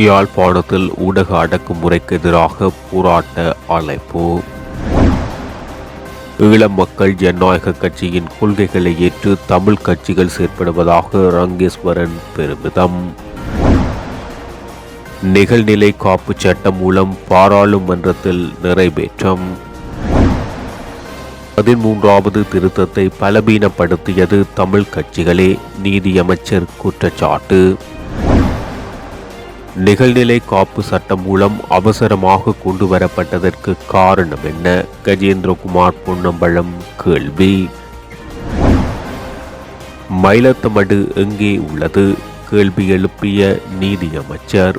யாழ்ப்பாணத்தில் ஊடக அடக்குமுறைக்கு எதிராக போராட்ட அழைப்பு. ஈழம் மக்கள் ஜனநாயக கட்சியின் கொள்கைகளை ஏற்று தமிழ் கட்சிகள் செயற்படுவதாக ரங்கேஸ்வரன் பெருமிதம். நிகழ்நிலை காப்பு சட்டம் மூலம் பாராளுமன்றத்தில் நிறைவேற்றம். பதிமூன்றாவது திருத்தத்தை பலவீனப்படுத்தியது தமிழ் கட்சிகளே நீதியமைச்சர் குற்றச்சாட்டு. நிகழ்நிலை காப்பு சட்டம் மூலம் அவசரமாக கொண்டு வரப்பட்டதற்கு காரணம் என்ன? கஜேந்திரகுமார் பொன்னம்பலம் கேள்வி. மயிலத்தமடு எங்கே உள்ளது? கேள்வி எழுப்பிய நீதியமைச்சர்.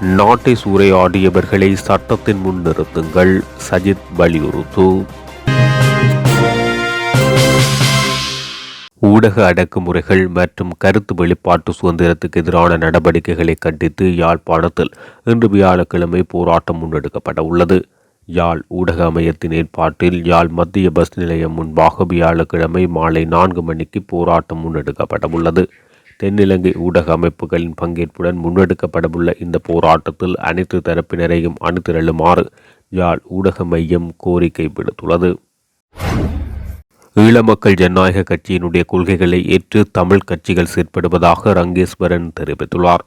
நாட்டை சூறையாடியவர்களை சட்டத்தின் முன் நிறுத்துங்கள் சஜித் வலியுறுத்து. ஊடக அடக்குமுறைகள் மற்றும் கருத்து வெளிப்பாட்டு சுதந்திரத்துக்கு எதிரான நடவடிக்கைகளை கண்டித்து யாழ்ப்பாணத்தில் இன்று வியாழக்கிழமை போராட்டம் முன்னெடுக்கப்பட உள்ளது. யாழ் ஊடக அமையத்தின் ஏற்பாட்டில் யாழ் மத்திய பஸ் நிலையம் முன்பாக வியாழக்கிழமை மாலை நான்கு மணிக்கு போராட்டம் முன்னெடுக்கப்பட உள்ளது. தென்னிலங்கை ஊடக அமைப்புகளின் பங்கேற்புடன் முன்னெடுக்கப்படவுள்ள இந்த போராட்டத்தில் அனைத்து தரப்பினரையும் அணிதிரளுமாறு யாழ் ஊடக மையம் கோரிக்கை விடுத்துள்ளது. ஈழமக்கள் ஜனநாயக கட்சியினுடைய கொள்கைகளை ஏற்று தமிழ் கட்சிகள் செயற்படுவதாக ரங்கேஸ்வரன் தெரிவித்துள்ளார்.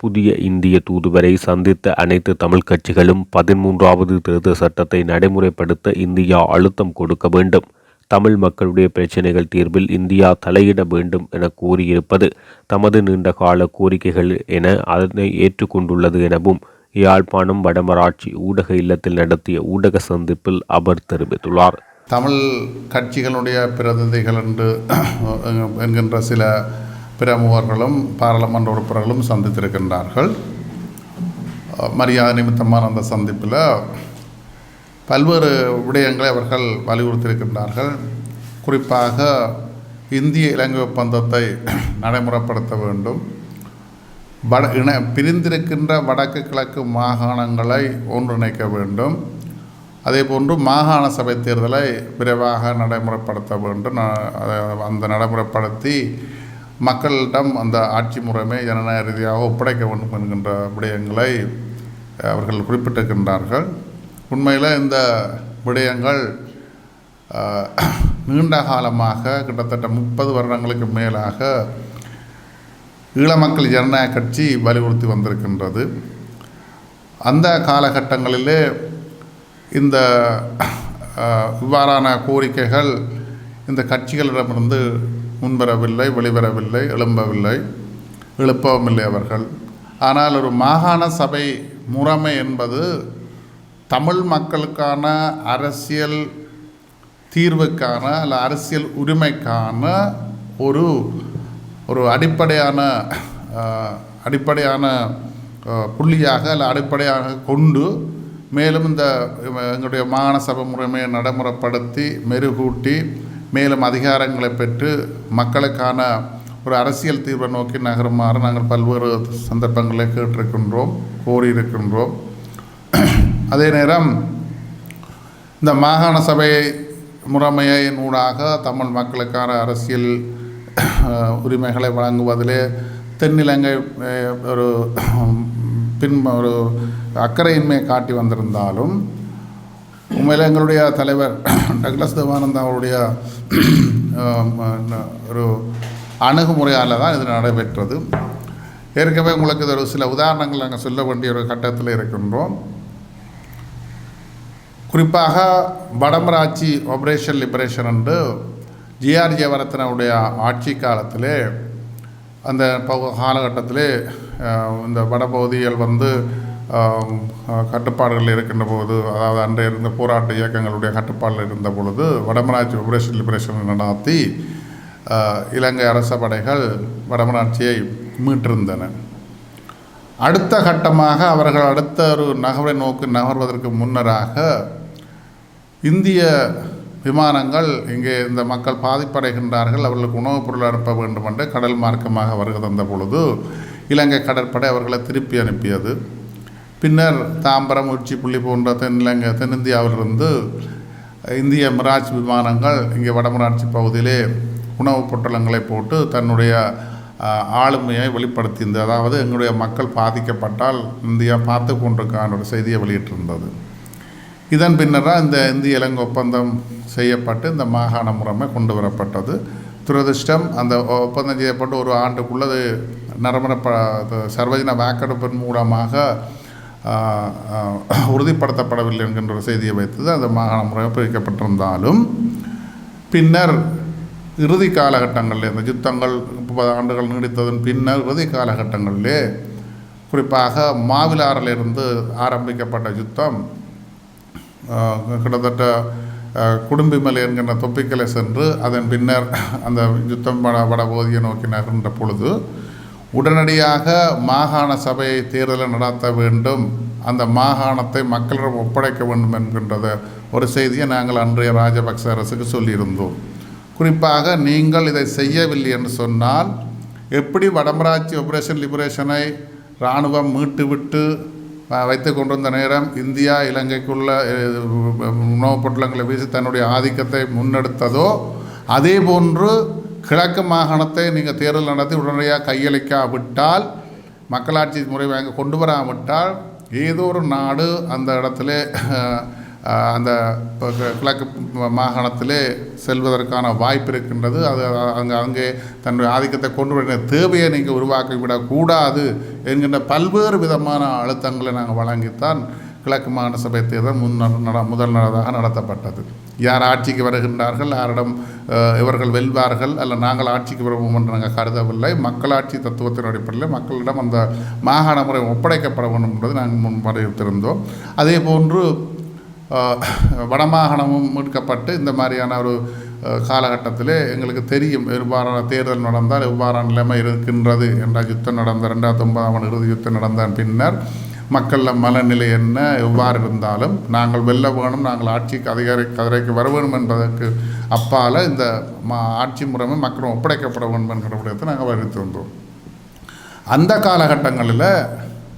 புதிய இந்திய தூதுவரை சந்தித்த அனைத்து தமிழ் கட்சிகளும் பதிமூன்றாவது திருத்த சட்டத்தை நடைமுறைப்படுத்த இந்தியா அழுத்தம் கொடுக்க வேண்டும். தமிழ் மக்களுடைய பிரச்சினைகள் தீர்வில் இந்தியா தலையிட வேண்டும் என கூறியிருப்பது தமது நீண்டகால கோரிக்கைகள் என அதனை ஏற்றுக்கொண்டுள்ளது எனவும் யாழ்ப்பாணம் வடமராட்சி ஊடக இல்லத்தில் நடத்திய ஊடக சந்திப்பில் அவர் தெரிவித்துள்ளார். தமிழ் கட்சிகளுடைய பிரதிநிதிகள் என்று என்கின்ற சில பிரமுகர்களும் பாராளுமன்ற உறுப்பினர்களும் சந்தித்திருக்கின்றார்கள். மரியாதை நிமித்தமான அந்த சந்திப்பில் பல்வேறு விடயங்களை அவர்கள் வலியுறுத்தியிருக்கின்றார்கள். குறிப்பாக இந்திய இலங்கை ஒப்பந்தத்தை நடைமுறைப்படுத்த வேண்டும். வட இண பிரிந்திருக்கின்ற வடக்கு கிழக்கு மாகாணங்களை ஒன்றிணைக்க வேண்டும். அதே போன்று மாகாண சபை தேர்தலை விரைவாக நடைமுறைப்படுத்த வேண்டும். அந்த நடைமுறைப்படுத்தி மக்களிடம் அந்த ஆட்சி முறைமை ஜனநாயக ரீதியாக ஒப்படைக்க வேண்டும் என்கின்ற விடயங்களை அவர்கள் குறிப்பிட்டிருக்கின்றார்கள். உண்மையில் இந்த விடயங்கள் நீண்ட காலமாக கிட்டத்தட்ட முப்பது வருடங்களுக்கு மேலாக ஈழமக்கள் ஜனநாயக கட்சி வலியுறுத்தி வந்திருக்கின்றது. அந்த காலகட்டங்களிலே இந்த இவ்வாறான கோரிக்கைகள் இந்த கட்சிகளிடமிருந்து முன்வரவில்லை வெளிவரவில்லை எழும்பவில்லை எழுப்பவும் இல்லை அவர்கள். ஆனால் ஒரு மாகாண சபை முறைமை என்பது தமிழ் மக்களுக்கான அரசியல் தீர்வுக்கான அல்ல அரசியல் உரிமைக்கான ஒரு ஒரு அடிப்படையான அடிப்படையான புள்ளியாக அல்ல அடிப்படையாக கொண்டு மேலும் இந்த எங்களுடைய மாகாண சபை முறைமையை நடைமுறைப்படுத்தி மெருகூட்டி மேலும் அதிகாரங்களை பெற்று மக்களுக்கான ஒரு அரசியல் தீர்வை நோக்கி நகருமாறு நாங்கள் பல்வேறு சந்தர்ப்பங்களில் கேட்டிருக்கின்றோம் கோரியிருக்கின்றோம். அதே நேரம் இந்த மாகாண சபை முறைமையின் ஊடாக தமிழ் மக்களுக்கான அரசியல் உரிமைகளை வழங்குவதிலே தென்னிலங்கை ஒரு பின் ஒரு அக்கறையின்மையை காட்டி வந்திருந்தாலும் உண்மையில் எங்களுடைய தலைவர் டக்ளஸ் தேவானந்தா அவருடைய ஒரு அணுகுமுறையால் தான் இது நடைபெற்றது. ஏற்கனவே உங்களுக்கு இது ஒரு சில உதாரணங்கள் நாங்கள் சொல்ல வேண்டிய ஒரு கட்டத்தில் இருக்கின்றோம். குறிப்பாக வடமராட்சி ஆப்ரேஷன் லிபரேஷன் என்று ஜிஆர் ஜெயவரத்தனுடைய ஆட்சி காலத்திலே அந்த பகு- காலகட்டத்திலே இந்த வடபகுதியில் வந்து கட்டுப்பாடுகள் இருக்கின்ற போது அதாவது அன்றைய இருந்த போராட்ட இயக்கங்களுடைய கட்டுப்பாடில் இருந்த பொழுது வடமராட்சி ஆபரேஷன் லிபரேஷன் நடாத்தி இலங்கை அரச படைகள் வடமராட்சியை மீட்டிருந்தன. அடுத்த கட்டமாக அவர்கள் அடுத்த ஒரு நகரை நோக்கி நகர்வதற்கு முன்னராக இந்திய விமானங்கள் இங்கே இந்த மக்கள் பாதிப்படைகின்றார்கள் அவர்களுக்கு உணவுப் பொருள் அனுப்ப வேண்டும் என்று கடல் மார்க்கமாக வருகை தந்த பொழுது இலங்கை கடற்படை அவர்களை திருப்பி அனுப்பியது. பின்னர் தாம்பரம் உச்சிப்புள்ளி போன்ற தென்னிலங்கை தென்னிந்தியாவிலிருந்து இந்திய மிராஜ் விமானங்கள் இங்கே வடமராட்சி பகுதியிலே உணவுப் பொட்டலங்களை போட்டு தன்னுடைய ஆளுமையை வெளிப்படுத்தியிருந்தது அதாவது எங்களுடைய மக்கள் பாதிக்கப்பட்டால் இந்தியா பார்த்து கொண்டிருக்கான ஒரு செய்தியை வெளியிட்டிருந்தது. இதன் பின்னராக இந்த இந்திய இலங்கை ஒப்பந்தம் செய்யப்பட்டு இந்த மாகாண முறைமை கொண்டு வரப்பட்டது. துரதிர்ஷ்டம். அந்த ஒப்பந்தம் செய்யப்பட்டு ஒரு ஆண்டுக்குள்ளது நரம்பர சர்வஜன வாக்கெடுப்பின் மூலமாக உறுதிப்படுத்தப்படவில்லை என்கின்ற ஒரு செய்தியை வைத்தது. அந்த மாகாண முறையாக பிரிக்கப்பட்டிருந்தாலும் பின்னர் இறுதி காலகட்டங்களில் இந்த யுத்தங்கள் முப்பது ஆண்டுகள் நீடித்ததன் பின்னர் இறுதி காலகட்டங்களிலே குறிப்பாக மாவிலாறிலிருந்து ஆரம்பிக்கப்பட்ட யுத்தம் கிட்டத்தட்ட குடும்பி மலை என்கின்ற தொப்பிக்கலை சென்று அதன் பின்னர் அந்த யுத்தம் வட வடபோதியை நோக்கி நகர்கின்ற பொழுது உடனடியாக மாகாண சபையை தேர்தலை நடத்த வேண்டும். அந்த மாகாணத்தை மக்களிடம் ஒப்படைக்க வேண்டும் என்கின்றத ஒரு செய்தியை நாங்கள் அன்றைய ராஜபக்ச அரசுக்கு சொல்லியிருந்தோம். குறிப்பாக நீங்கள் இதை செய்யவில்லை என்று சொன்னால் எப்படி வடமராட்சி ஆபரேஷன் லிபரேஷனை இராணுவம் மீட்டுவிட்டு வைத்து கொண்டிருந்த நேரம் இந்தியா இலங்கைக்குள்ள அஹ், உணவுப் வீசி தன்னுடைய ஆதிக்கத்தை முன்னெடுத்ததோ அதே போன்று கிழக்கு மாகாணத்தை நீங்கள் தேர்தல் நடத்தி உடனடியாக கையளிக்காவிட்டால் மக்களாட்சி முறை வாங்க கொண்டு வராவிட்டால் ஏதோ ஒரு நாடு அந்த இடத்துல அந்த கிழக்கு மாகாணத்திலே செல்வதற்கான வாய்ப்பு இருக்கின்றது. அது அங்கே அங்கே தன்னுடைய ஆதிக்கத்தை கொண்டு வர தேவையை நீங்கள் உருவாக்கி விடக்கூடாது என்கின்ற பல்வேறு விதமான அழுத்தங்களை நாங்கள் வழங்கித்தான் கிழக்கு மாகாண சபை தேர்தல் முன்னர் நட முதல் நடதாக நடத்தப்பட்டது. யார் ஆட்சிக்கு வருகின்றார்கள் யாரிடம் இவர்கள் வெல்வார்கள் அல்ல நாங்கள் ஆட்சிக்கு வருவோம் என்று நாங்கள் கருதவில்லை. மக்களாட்சி தத்துவத்தின் அடிப்படையில் மக்களிடம் அந்த மாகாண முறை ஒப்படைக்கப்பட வேண்டும் என்பது நாங்கள் முன் வரையறுத்திருந்தோம். அதே போன்று வடமாகாணமும் மீட்கப்பட்டு இந்த மாதிரியான ஒரு காலகட்டத்தில் எங்களுக்கு தெரியும் எவ்வாறான தேர்தல் நடந்தால் எவ்வாறான நிலைமை இருக்கின்றது என்ற யுத்தம் நடந்த ரெண்டாயிரத்தி ஒன்பதாம் ஆண்டு இறுதி யுத்தம் நடந்த பின்னர் மக்களில் மனநிலை என்ன எவ்வாறு இருந்தாலும் நாங்கள் வெல்ல வேணும் நாங்கள் ஆட்சிக்கு அதிகாரி கதிரைக்கு வர வேணும் என்பதற்கு அப்பால் இந்த மா ஆட்சி முறைமை மக்களும் ஒப்படைக்கப்பட வேண்டும் என்கிற விடயத்தை நாங்கள் வலியுறுத்தி வந்தோம் அந்த காலகட்டங்களில்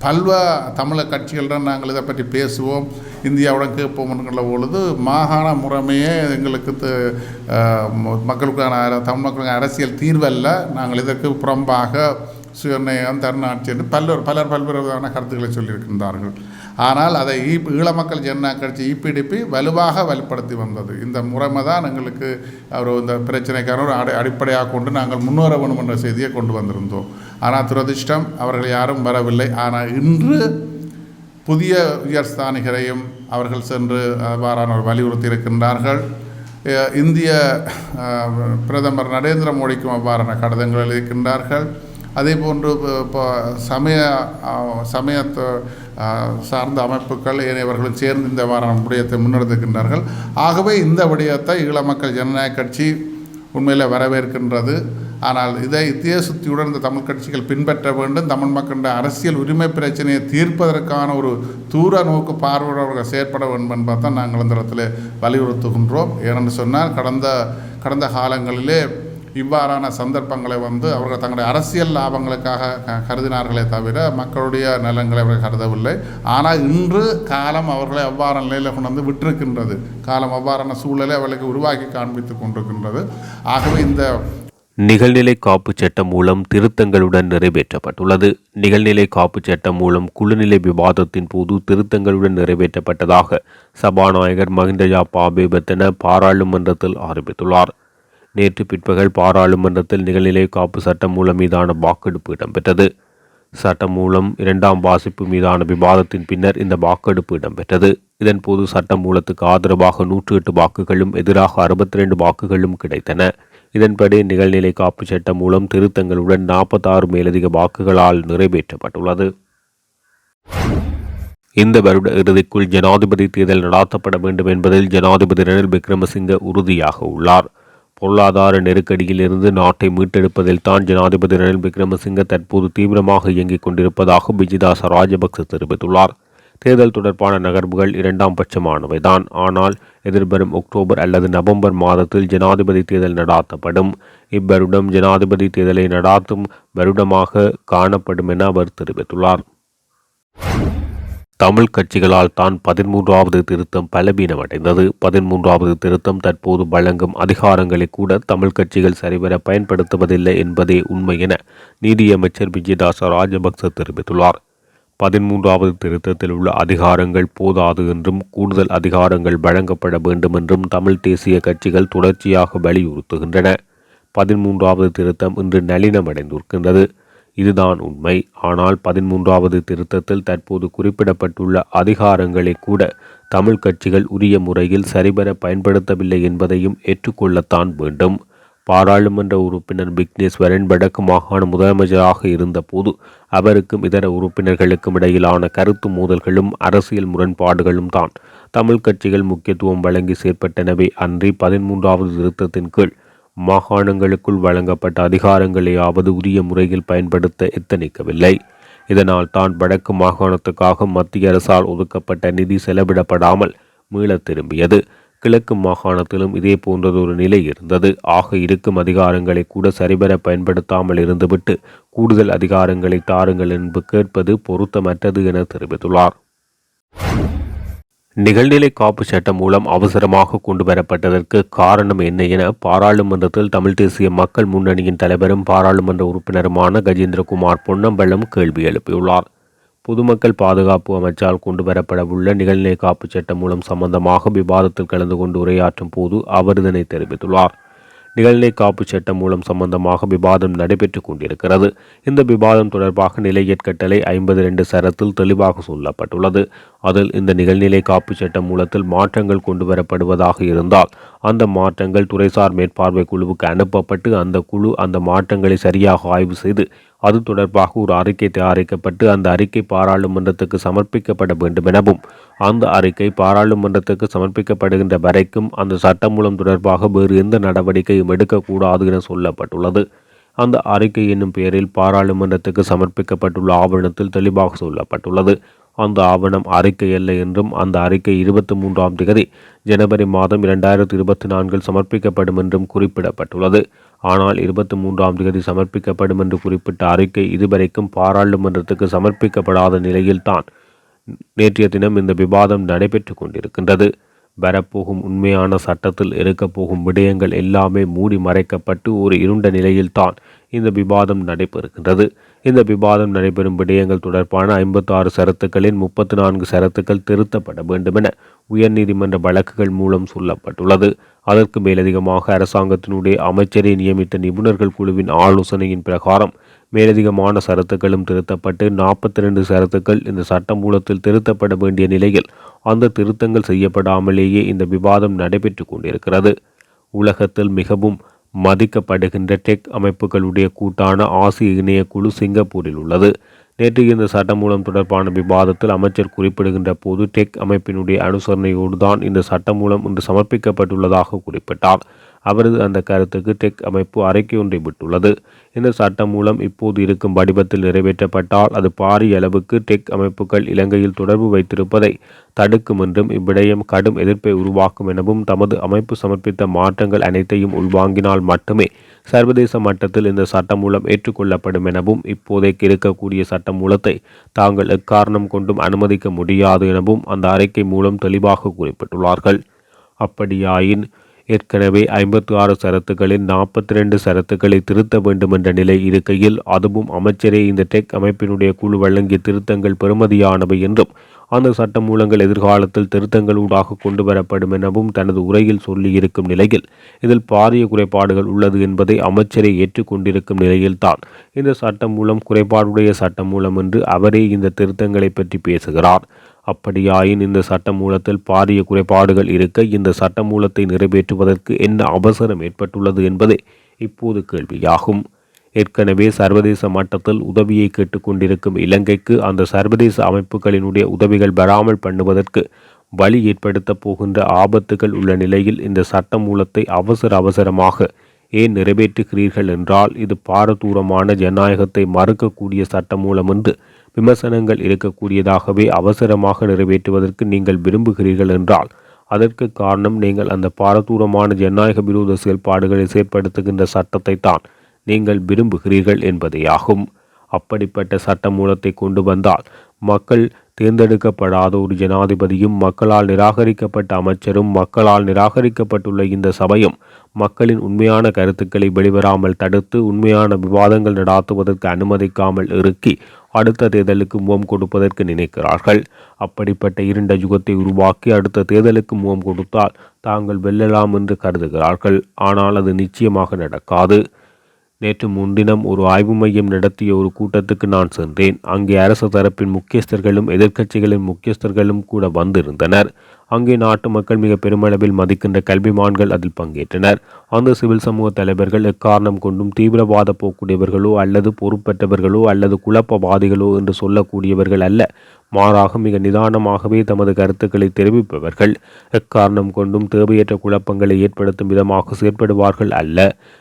பல்வ தமிழக கட்சிகளிடம் நாங்கள் இதை பற்றி பேசுவோம் இந்தியாவுடன் கேட்போம் பொழுது மாகாண முறைமையே எங்களுக்கு மக்களுக்கான தமிழ் மக்களுக்கான அரசியல் தீர்வல்ல. நாங்கள் இதற்கு புறம்பாக சுயநிர்ணயம் தருணாட்சி என்று பல்வேறு பலர் பல்வேறு விதமான கருத்துக்களை சொல்லியிருக்கின்றார்கள். ஆனால் அதை ஈப் ஈழ மக்கள் ஜனநாயக கட்சி இபிடிபி வலுவாக வலுப்படுத்தி வந்தது. இந்த முறைமை தான் எங்களுக்கு ஒரு இந்த பிரச்சனைக்கான ஒரு அடி அடிப்படையாக கொண்டு நாங்கள் முன்னோர வேணும் என்ற செய்தியை கொண்டு வந்திருந்தோம். ஆனால் துரதிர்ஷ்டம் அவர்கள் யாரும் வரவில்லை. ஆனால் இன்று புதிய உயர்ஸ்தானிகரையும் அவர்கள் சென்று அவ்வாறான ஒரு வலியுறுத்தி இருக்கின்றார்கள். இந்திய பிரதமர் நரேந்திர மோடிக்கும் அவ்வாறான கடிதங்கள் எழுதியிருக்கின்றார்கள். அதே போன்று இப்போ சமய சமயத்தை சார்ந்த அமைப்புகள் ஏனையவர்களும் சேர்ந்து இந்த வாரம் விடயத்தை முன்னெடுத்துக்கின்றார்கள் ஆகவே இந்த விடயத்தை ஈழ மக்கள் ஜனநாயக கட்சி உண்மையில் வரவேற்கின்றது. ஆனால் இதை இத்தியசுத்தியுடன் இந்த தமிழ் கட்சிகள் பின்பற்ற வேண்டும். தமிழ் மக்களின் அரசியல் உரிமை பிரச்சனையை தீர்ப்பதற்கான ஒரு தூர நோக்கு பார்வையாளர்கள் செயற்பட வேண்டும் என்பதை தான் நாங்கள் இந்த இடத்துல வலியுறுத்துகின்றோம். ஏனென்று சொன்னால் கடந்த கடந்த காலங்களிலே இவ்வாறான சந்தர்ப்பங்களை வந்து அவர்கள் தங்களுடைய அரசியல் லாபங்களுக்காக க- கருதினார்களே தவிர மக்களுடைய நலன்களை அவர்கள் கருதவில்லை. ஆனால் இன்று காலம் அவர்களை அவ்வாறான நிலையில் கொண்டு வந்து விட்டிருக்கின்றது. காலம் அவ்வாறான சூழலை அவர்களுக்கு உருவாக்கி காண்பித்து கொண்டிருக்கின்றது. ஆகவே இந்த நிகழ்நிலை காப்புச் சட்டம் மூலம் திருத்தங்களுடன் நிறைவேற்றப்பட்டுள்ளது. நிகழ்நிலை காப்புச் சட்டம் மூலம் குழுநிலை விவாதத்தின் போது திருத்தங்களுடன் நிறைவேற்றப்பட்டதாக சபாநாயகர் மஹிந்தஜா பாபேபத்தன பாராளுமன்றத்தில் ஆரம்பித்துள்ளார் நேற்று பிற்பகல் பாராளுமன்றத்தில் நிகழ்நிலை காப்பு சட்டம் மூலம் மீதான வாக்கெடுப்பு இடம்பெற்றது. சட்டம் மூலம் இரண்டாம் வாசிப்பு மீதான விவாதத்தின் பின்னர் இந்த வாக்கெடுப்பு இடம்பெற்றது. இதன்போது சட்டம் மூலத்துக்கு ஆதரவாக நூற்று எட்டு வாக்குகளும் எதிராக அறுபத்தி ரெண்டு வாக்குகளும் கிடைத்தன. இதன்படி நிகழ்நிலை காப்பு சட்டம் மூலம் திருத்தங்களுடன் நாற்பத்தாறு மேலதிக வாக்குகளால் நிறைவேற்றப்பட்டுள்ளது. இந்த வருட இறுதிக்குள் ஜனாதிபதி தேர்தல் நடாத்தப்பட வேண்டும் என்பதில் ஜனாதிபதி ரணில் விக்ரமசிங்க உறுதியாக உள்ளார். பொருளாதார நெருக்கடியிலிருந்து நாட்டை மீட்டெடுப்பதில் தான் ஜனாதிபதி ரணில் விக்ரமசிங்க தற்போது தீவிரமாக இயங்கிக் கொண்டிருப்பதாக பிஜிதாச ராஜபக்ச தெரிவித்துள்ளார். தேர்தல் தொடர்பான நகர்வுகள் இரண்டாம் பட்சமானவைதான். ஆனால் எதிர்வரும் அக்டோபர் அல்லது நவம்பர் மாதத்தில் ஜனாதிபதி தேர்தல் நடாத்தப்படும். இவ்வருடம் ஜனாதிபதி தேர்தலை நடாத்தும் வருடமாக காணப்படும் என அவர் தெரிவித்துள்ளார். தமிழ் கட்சிகளால் தான் பதிமூன்றாவது திருத்தம் பலவீனமடைந்தது. பதிமூன்றாவது திருத்தம் தற்போது வழங்கும் அதிகாரங்களை கூட தமிழ் கட்சிகள் சரிவர பயன்படுத்துவதில்லை என்பதே உண்மை என நீதியமைச்சர் விஜயதாச ராஜபக்ச தெரிவித்துள்ளார். பதிமூன்றாவது திருத்தத்தில் உள்ள அதிகாரங்கள் போதாது என்றும் கூடுதல் அதிகாரங்கள் வழங்கப்பட வேண்டும் என்றும் தமிழ் தேசிய கட்சிகள் தொடர்ச்சியாக வலியுறுத்துகின்றன. பதிமூன்றாவது திருத்தம் இன்று நளினமடைந்திருக்கின்றது. இதுதான் உண்மை. ஆனால் பதிமூன்றாவது திருத்தத்தில் தற்போது குறிப்பிடப்பட்டுள்ள அதிகாரங்களை கூட தமிழ் கட்சிகள் உரிய முறையில் சரிபெற பயன்படுத்தவில்லை என்பதையும் ஏற்றுக்கொள்ளத்தான் வேண்டும். பாராளுமன்ற உறுப்பினர் விக்னேஸ்வரன் வடக்கு மாகாண முதலமைச்சராக இருந்தபோது அவருக்கும் இதர உறுப்பினர்களுக்கும் இடையிலான கருத்து மோதல்களும் அரசியல் முரண்பாடுகளும் தான் தமிழ் கட்சிகள் முக்கியத்துவம் வழங்கி செயற்பட்டனவே அன்றி பதிமூன்றாவது திருத்தத்தின் கீழ் மாகாணங்களுக்குள் வழங்கப்பட்ட அதிகாரங்களையாவது உரிய முறையில் பயன்படுத்த எத்தனிக்கவில்லை. இதனால் தான் வடக்கு மாகாணத்துக்காக மத்திய அரசால் ஒதுக்கப்பட்ட நிதி செலவிடப்படாமல் மீளத் திரும்பியது. கிழக்கு மாகாணத்திலும் இதே போன்றதொரு நிலை இருந்தது. ஆக இருக்கும் அதிகாரங்களை கூட சரிபெற பயன்படுத்தாமல் இருந்துவிட்டு கூடுதல் அதிகாரங்களை தாருங்கள் என்று கேட்பது பொருத்தமற்றது என தெரிவித்துள்ளார். நிகழ்நிலை காப்பு சட்டம் மூலம் அவசரமாக கொண்டு வரப்பட்டதற்கு காரணம் என்ன என பாராளுமன்றத்தில் தமிழ் தேசிய மக்கள் முன்னணியின் தலைவரும் பாராளுமன்ற உறுப்பினருமான கஜேந்திரகுமார் பொன்னம்பலம் கேள்வி எழுப்பியுள்ளார். பொதுமக்கள் பாதுகாப்பு அமைச்சால் கொண்டு வரப்படவுள்ள நிகழ்நிலை காப்பு சட்டம் மூலம் சம்பந்தமாக விவாதத்தில் கலந்து கொண்டு உரையாற்றும் போது அவர் இதனை தெரிவித்துள்ளார். நிகழ்நிலை காப்பு சட்டம் மூலம் சம்பந்தமாக விவாதம் நடைபெற்று கொண்டிருக்கிறது. இந்த விவாதம் தொடர்பாக நிலையற்கட்டளை ஐம்பது ரெண்டு சரத்தில் தெளிவாக சொல்லப்பட்டுள்ளது. அதில் இந்த நிகழ்நிலை காப்பு சட்டம் மூலத்தில் மாற்றங்கள் கொண்டு வரப்படுவதாக இருந்தால் அந்த மாற்றங்கள் துறைசார் மேற்பார்வை குழுவுக்கு அனுப்பப்பட்டு அந்த குழு அந்த மாற்றங்களை சரியாக ஆய்வு செய்து அது தொடர்பாக ஒரு அறிக்கை தயாரிக்கப்பட்டு அந்த அறிக்கை பாராளுமன்றத்துக்கு சமர்ப்பிக்கப்பட வேண்டும் எனவும் அந்த அறிக்கை பாராளுமன்றத்துக்கு சமர்ப்பிக்கப்படுகின்ற வரைக்கும் அந்த சட்டமூலம் தொடர்பாக வேறு எந்த நடவடிக்கையும் எடுக்கக்கூடாது என சொல்லப்பட்டுள்ளது. அந்த அறிக்கை என்னும் பெயரில் பாராளுமன்றத்துக்கு சமர்ப்பிக்கப்பட்டுள்ள ஆவணத்தில் தெளிவாக சொல்லப்பட்டுள்ளது. அந்த ஆவணம் அறிக்கை அல்ல என்றும் அந்த அறிக்கை இருபத்தி மூன்றாம் தேதி ஜனவரி மாதம் இரண்டாயிரத்தி இருபத்தி நான்கில் சமர்ப்பிக்கப்படும் என்றும் குறிப்பிடப்பட்டுள்ளது. ஆனால் இருபத்தி மூன்றாம் தேதி சமர்ப்பிக்கப்படும் என்று குறிப்பிட்ட அறிக்கை இதுவரைக்கும் பாராளுமன்றத்துக்கு சமர்ப்பிக்கப்படாத நிலையில்தான் நேற்றைய தினம் இந்த விவாதம் நடைபெற்று கொண்டிருக்கின்றது. வரப்போகும் உண்மையான சட்டத்தில் இருக்கப்போகும் விடயங்கள் எல்லாமே மூடி மறைக்கப்பட்டு ஒரு இருண்ட நிலையில்தான் இந்த விவாதம் நடைபெறுகின்றது. இந்த விவாதம் நடைபெறும் விடயங்கள் தொடர்பான ஐம்பத்தாறு சரத்துக்களின் முப்பத்தி நான்கு சரத்துக்கள் திருத்தப்பட வேண்டும் என உயர்நீதிமன்ற வழக்குகள் மூலம் சொல்லப்பட்டுள்ளது. அதற்கு மேலதிகமாக அரசாங்கத்தினுடைய அமைச்சரை நியமித்த நிபுணர்கள் குழுவின் ஆலோசனையின் பிரகாரம் மேலதிகமான சரத்துக்களும் திருத்தப்பட்டு நாற்பத்தி ரெண்டு சரத்துக்கள் இந்த சட்டமூலத்தில் திருத்தப்பட வேண்டிய நிலையில் அந்த திருத்தங்கள் செய்யப்படாமலேயே இந்த விவாதம் நடைபெற்று கொண்டிருக்கிறது. உலகத்தில் மிகவும் மதிக்கப்படுகின்ற டெக் அமைப்புகளுடைய கூட்டான ஆசிய இணையக்குழு சிங்கப்பூரில் உள்ளது. நேற்று இந்த சட்டமூலம் தொடர்பான விவாதத்தில் அமைச்சர் குறிப்பிடுகின்ற போது டெக் அமைப்பினுடைய அனுசரணையோடு தான் இந்த சட்டமூலம் இன்று சமர்ப்பிக்கப்பட்டுள்ளதாக குறிப்பிட்டார். அவரது அந்த கருத்துக்கு டெக் அமைப்பு அறிக்கை ஒன்றை விட்டுள்ளது. இந்த சட்டம் மூலம் இப்போது இருக்கும் வடிவத்தில் நிறைவேற்றப்பட்டால் அது பாரிய அளவுக்கு டெக் அமைப்புகள் இலங்கையில் தொடர்பு வைத்திருப்பதை தடுக்கும் என்றும் இவ்விடயம் கடும் எதிர்ப்பை உருவாக்கும் எனவும் தமது அமைப்பு சமர்ப்பித்த மாற்றங்கள் அனைத்தையும் உள்வாங்கினால் மட்டுமே சர்வதேச மட்டத்தில் இந்த சட்டம் மூலம் ஏற்றுக்கொள்ளப்படும் எனவும் இப்போதைக்கு இருக்கக்கூடிய சட்டம் மூலத்தை தாங்கள் எக்காரணம் கொண்டும் அனுமதிக்க முடியாது எனவும் அந்த அறிக்கை மூலம் தெளிவாக குறிப்பிட்டுள்ளார்கள். அப்படியாயின் ஏற்கனவே ஐம்பத்தி ஆறு சரத்துகளில் நாற்பத்தி ரெண்டு சரத்துக்களை திருத்த வேண்டும் என்ற நிலை இருக்கையில் அதுவும் அமைச்சரே இந்த டெக் அமைப்பினுடைய குழு வழங்கிய திருத்தங்கள் பெறுமதியானவை என்றும் அந்த சட்ட மூலங்கள் எதிர்காலத்தில் திருத்தங்களூடாக கொண்டு வரப்படும் எனவும் தனது உரையில் சொல்லியிருக்கும் நிலையில் இதில் பாரிய குறைபாடுகள் உள்ளது என்பதை அமைச்சரை ஏற்றுக்கொண்டிருக்கும் நிலையில்தான். இந்த சட்டம் மூலம் குறைபாடுடைய சட்டம் மூலம் என்று அவரே இந்த திருத்தங்களை பற்றி பேசுகிறார். அப்படியாயின் இந்த சட்டமூலத்தில் பாரிய குறைபாடுகள் இருக்க இந்த சட்டமூலத்தை நிறைவேற்றுவதற்கு என்ன அவசரம் ஏற்பட்டுள்ளது என்பதே இப்போது கேள்வியாகும். ஏற்கனவே சர்வதேச மட்டத்தில் உதவியை கேட்டுக்கொண்டிருக்கும் இலங்கைக்கு அந்த சர்வதேச அமைப்புகளினுடைய உதவிகள் பெறாமல் பண்ணுவதற்கு வழி ஏற்படுத்த போகின்ற ஆபத்துகள் உள்ள நிலையில் இந்த சட்ட மூலத்தை அவசர அவசரமாக ஏன் நிறைவேற்றுகிறீர்கள் என்றால் இது பாரதூரமான ஜனநாயகத்தை மறுக்கக்கூடிய சட்டமூலம் என்று விமர்சனங்கள் இருக்கக்கூடியதாகவே அவசரமாக நிறைவேற்றுவதற்கு நீங்கள் விரும்புகிறீர்கள் என்றால் அதற்கு காரணம் நீங்கள் அந்த பாரதூரமான ஜனநாயக விரோத செயல்பாடுகளை செயற்படுத்துகின்ற சட்டத்தை தான் நீங்கள் விரும்புகிறீர்கள் என்பதேயாகும். அப்படிப்பட்ட சட்ட மூலத்தை கொண்டு வந்தால் மக்கள் தேர்ந்தெடுக்கப்படாத ஒரு ஜனாதிபதியும் மக்களால் நிராகரிக்கப்பட்ட அமைச்சரும் மக்களால் நிராகரிக்கப்பட்டுள்ள இந்த சபையும் மக்களின் உண்மையான கருத்துக்களை வெளிவராமல் தடுத்து உண்மையான விவாதங்கள் நடாத்துவதற்கு அனுமதிக்காமல் இறுக்கி அடுத்த தேர்தலுக்கு முகம் கொடுப்பதற்கு நினைக்கிறார்கள். அப்படிப்பட்ட இருண்ட யுகத்தை உருவாக்கி அடுத்த தேர்தலுக்கு முகம் கொடுத்தால் தாங்கள் வெல்லலாம் என்று கருதுகிறார்கள். ஆனால் அது நிச்சயமாக நடக்காது. நேற்று முன்தினம் ஒரு ஆய்வு மையம் நடத்திய ஒரு கூட்டத்துக்கு நான் சென்றேன். அங்கே அரசு தரப்பின் முக்கியஸ்தர்களும் எதிர்க்கட்சிகளின் முக்கியஸ்தர்களும் கூட வந்திருந்தனர். அங்கே நாட்டு மக்கள் மிக பெருமளவில் மதிக்கின்ற கல்விமான்கள் அதில் பங்கேற்றனர். அந்த சிவில் சமூக தலைவர்கள் எக்காரணம் கொண்டும் தீவிரவாத போக்குடையவர்களோ அல்லது பொறுப்பற்றவர்களோ அல்லது குழப்பவாதிகளோ என்று சொல்லக்கூடியவர்கள் அல்ல. மாறாக மிக நிதானமாகவே தமது கருத்துக்களை தெரிவிப்பவர்கள் எக்காரணம் கொண்டும் தேவையற்ற குழப்பங்களை ஏற்படுத்தும் விதமாக செயற்படுவார்கள் அல்ல.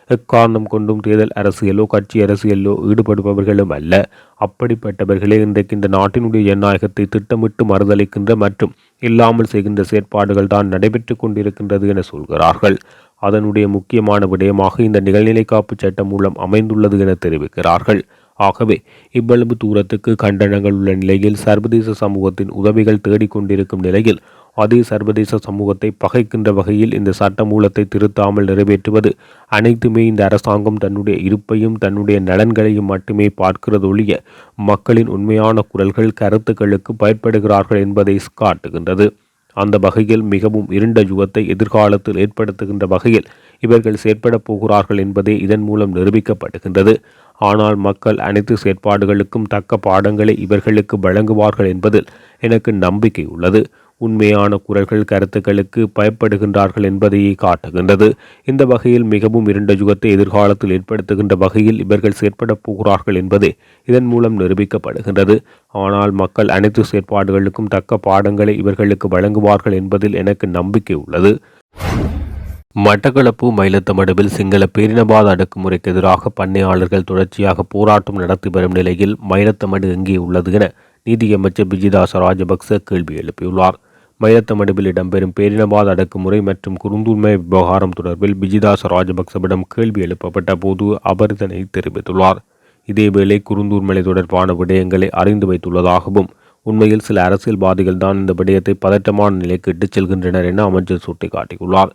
எக்காரணம் கொண்டும் தேர்தல் அரசியலோ கட்சி அரசியலோ ஈடுபடுபவர்களும் அல்ல. அப்படிப்பட்டவர்களே இன்றைக்கு இந்த நாட்டினுடைய ஜனநாயகத்தை திட்டமிட்டு மறுதளிக்கின்ற மற்றும் இல்லாமல் செய்கின்ற செயற்பாடுகள் தான் நடைபெற்று கொண்டிருக்கின்றது என சொல்கிறார்கள். அதனுடைய முக்கியமான விடயமாக இந்த நிகழ்நிலை காப்பு சட்டம் மூலம் அமைந்துள்ளது என தெரிவிக்கிறார்கள். ஆகவே இவ்வளவு தூரத்துக்கு கண்டனங்கள் உள்ள நிலையில் சர்வதேச சமூகத்தின் உதவிகள் தேடிக்கொண்டிருக்கும் நிலையில் அதே சர்வதேச சமூகத்தை பகைக்கின்ற வகையில் இந்த சட்டமூலத்தை திருத்தாமல் நிறைவேற்றுவது அனைத்துமே இந்த அரசாங்கம் தன்னுடைய இருப்பையும் தன்னுடைய நலன்களையும் மட்டுமே பார்க்கிறது ஒழிய மக்களின் உண்மையான குரல்கள் கருத்துக்களுக்கு பயன்படுகிறார்கள் என்பதை காட்டுகின்றது. அந்த வகையில் மிகவும் இருண்ட யுகத்தை எதிர்காலத்தில் ஏற்படுத்துகின்ற வகையில் இவர்கள் செயற்பட போகிறார்கள் என்பதே இதன் மூலம் நிரூபிக்கப்படுகின்றது. ஆனால் மக்கள் அனைத்து செயற்பாடுகளுக்கும் தக்க பாடங்களை இவர்களுக்கு வழங்குவார்கள் என்பதில் எனக்கு நம்பிக்கை உள்ளது. உண்மையான குரல்கள் கருத்துக்களுக்கு பயப்படுகின்றார்கள் என்பதையே காட்டுகின்றது. இந்த வகையில் மிகவும் இருண்ட யுகத்தை எதிர்காலத்தில் ஏற்படுத்துகின்ற வகையில் இவர்கள் செயற்பட போகிறார்கள் என்பதே இதன் மூலம் நிரூபிக்கப்படுகின்றது. ஆனால் மக்கள் அனைத்து செயற்பாடுகளுக்கும் தக்க பாடங்களை இவர்களுக்கு வழங்குவார்கள் என்பதில் எனக்கு நம்பிக்கை உள்ளது. மட்டக்களப்பு மயிலத்தமடுவில் சிங்கள பேரினவாத அடக்குமுறைக்கு எதிராக பண்ணையாளர்கள் தொடர்ச்சியாக போராட்டம் நடத்தி வரும் நிலையில் மயிலத்தமடு எங்கே உள்ளது என நீதியமைச்சர் விஜயதாச ராஜபக்ச கேள்வி எழுப்பியுள்ளார். மயிலத்தமடுவில் இடம்பெறும் பேரினவாத அடக்குமுறை மற்றும் குறுந்தூன்மை விவகாரம் தொடர்பில் விஜயதாச ராஜபக்சவிடம் கேள்வி எழுப்பப்பட்ட போது அவர் இதனை தெரிவித்துள்ளார். இதேவேளை குறுந்தூர்மலை தொடர்பான விடயங்களை அறிந்து வைத்துள்ளதாகவும் உண்மையில் சில அரசியல்வாதிகள் தான் இந்த விடயத்தை பதட்டமான நிலைக்கு இட்டுச் செல்கின்றனர் என அமைச்சர் சுட்டிக்காட்டியுள்ளார்.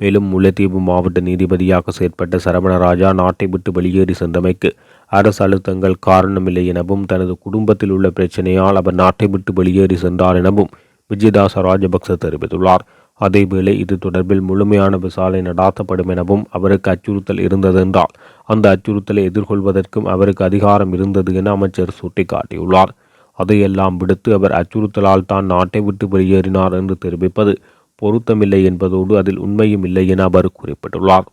மேலும் முல்லைத்தீவு மாவட்ட நீதிபதியாக செயற்பட்ட சரவணராஜா நாட்டை விட்டு வெளியேறி சென்றமைக்கு அரசு அழுத்தங்கள் காரணமில்லை எனவும் தனது குடும்பத்தில் உள்ள பிரச்சனையால் அவர் நாட்டை விட்டு வெளியேறி சென்றார் எனவும் விஜயதாச ராஜபக்ச தெரிவித்துள்ளார். அதேவேளை இது தொடர்பில் முழுமையான விசாரணை நடாத்தப்படும் எனவும் அவருக்கு அச்சுறுத்தல் இருந்ததென்றால் அந்த அச்சுறுத்தலை எதிர்கொள்வதற்கும் அவருக்கு அதிகாரம் இருந்தது என அமைச்சர் சுட்டிக்காட்டியுள்ளார். அதையெல்லாம் விடுத்து அவர் அச்சுறுத்தலால் தான் நாட்டை விட்டு வெளியேறினார் என்று தெரிவிப்பது பொருத்தமில்லை என்பதோடு அதில் உண்மையும் இல்லை என அவர் குறிப்பிட்டுள்ளார்.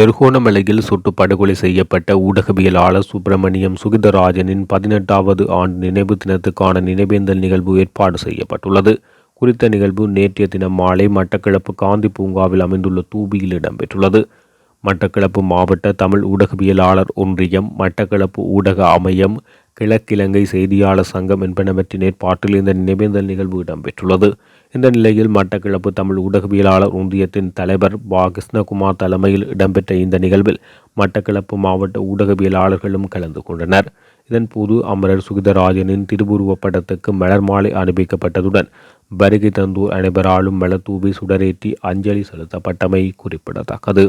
திருகோணமலையில் சுட்டு படுகொலை செய்யப்பட்ட ஊடகவியலாளர் சுப்பிரமணியம் சுகிதராஜனின் பதினெட்டாவது ஆண்டு நினைவு தினத்துக்கான நினைவேந்தல் நிகழ்வு ஏற்பாடு செய்யப்பட்டுள்ளது. குறித்த நிகழ்வு நேற்றைய தினம் மாலை மட்டக்களப்பு காந்தி பூங்காவில் அமைந்துள்ள தூபியில் இடம்பெற்றுள்ளது. மட்டக்களப்பு மாவட்ட தமிழ் ஊடகவியலாளர் ஒன்றியம் மட்டக்களப்பு ஊடக அமையம் கிழக்கிழங்கை செய்தியாளர் சங்கம் என்பனவற்றின் ஏற்பாட்டில் இந்த நினைவேந்தல் நிகழ்வு இடம்பெற்றுள்ளது. இந்த நிலையில் மட்டக்கிழப்பு தமிழ் ஊடகவியலாளர் ஒன்றியத்தின் தலைவர் பா கிருஷ்ணகுமார் தலைமையில் இடம்பெற்ற இந்த நிகழ்வில் மட்டக்கிழப்பு மாவட்ட ஊடகவியலாளர்களும் கலந்து கொண்டனர். இதன்போது அமரர் சுகிதராஜனின் திருவுருவப் படத்துக்கு மலர் மாலை அனுப்பிக்கப்பட்டதுடன் வருகை தந்தோர் அனைவராலும் மலத்தூவி சுடரேற்றி அஞ்சலி செலுத்தப்பட்டமை குறிப்பிடத்தக்கது.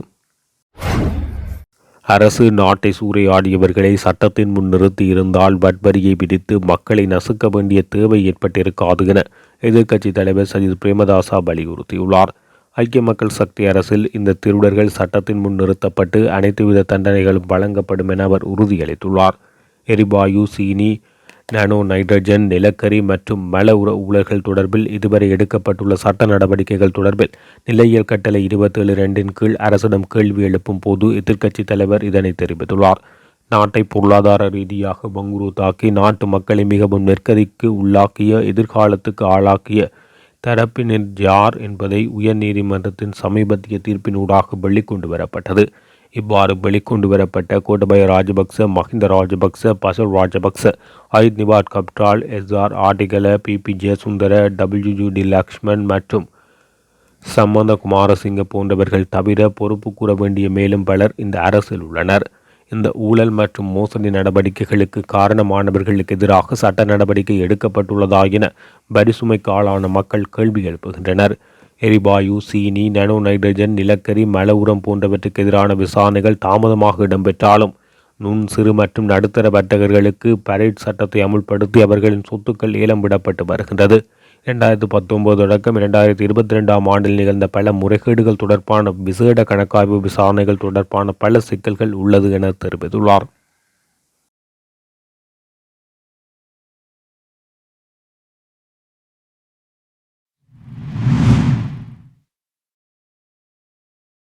அரசு நாட்டை சூறையாடியவர்களை சட்டத்தின் முன் நிறுத்தி இருந்தால் வட்வரியை விதித்து மக்களை நசுக்க வேண்டிய தேவை ஏற்பட்டிருக்காது என எதிர்க்கட்சித் தலைவர் சஜித் பிரேமதாசா வலியுறுத்தியுள்ளார். ஐக்கிய மக்கள் சக்தி அரசில் இந்த திருடர்கள் சட்டத்தின் முன் நிறுத்தப்பட்டு அனைத்துவித தண்டனைகளும் வழங்கப்படும் என அவர் உறுதியளித்துள்ளார். எரிபாயு சீனி நானோ நைட்ரஜன் நிலக்கரி மற்றும் மல உர ஊழல்கள் தொடர்பில் இதுவரை எடுக்கப்பட்டுள்ள சட்ட நடவடிக்கைகள் தொடர்பில் நிலையியல் கட்டளை இருபத்தேழு ரெண்டின் கீழ் அரசிடம் கேள்வி எழுப்பும் போது எதிர்க்கட்சித் தலைவர் இதனை தெரிவித்துள்ளார். நாட்டை பொருளாதார ரீதியாக தாக்கி நாட்டு மக்களை மிகவும் நெருக்கடிக்கு உள்ளாக்கிய எதிர்காலத்துக்கு ஆளாக்கிய தரப்பினர் யார் என்பதை உயர்நீதிமன்றத்தின் சமீபத்திய தீர்ப்பினூடாக வெளிக்கொண்டு வரப்பட்டது இவ்வாறு வெளிக்கொண்டு வரப்பட்ட Gotabaya Rajapaksa Mahinda Rajapaksa Basil Rajapaksa Ajith Nivard Cabraal SR Attygalle PB Jayasundera W D Lakshman மற்றும் சம்பந்த குமாரசிங்க போன்றவர்கள் தவிர பொறுப்பு கூற வேண்டிய மேலும் பலர் இந்த அரசில் உள்ளனர். இந்த ஊழல் மற்றும் மோசடி நடவடிக்கைகளுக்கு காரணமானவர்களுக்கு எதிராக சட்ட நடவடிக்கை எடுக்கப்பட்டுள்ளதா என வரிசுமைக்கு ஆளான மக்கள் கேள்வி எழுப்புகின்றனர். எரிவாயு சீனி நானோ நைட்ரஜன் நிலக்கரி மல உரம் போன்றவற்றுக்கு எதிரான விசாரணைகள் தாமதமாக இடம்பெற்றாலும் நுண் சிறு மற்றும் நடுத்தர வர்த்தகர்களுக்கு பரேட் சட்டத்தை அமுல்படுத்தி அவர்களின் சொத்துக்கள் ஏலம் விடப்பட்டு வருகின்றது. இரண்டாயிரத்து பத்தொன்பது தொடக்கம் இரண்டாயிரத்தி இருபத்தி ரெண்டாம் ஆண்டில் நிகழ்ந்த பல முறைகேடுகள் தொடர்பான விசேட கணக்காய்வு விசாரணைகள் தொடர்பான பல சிக்கல்கள் உள்ளது என தெரிவித்துள்ளார்.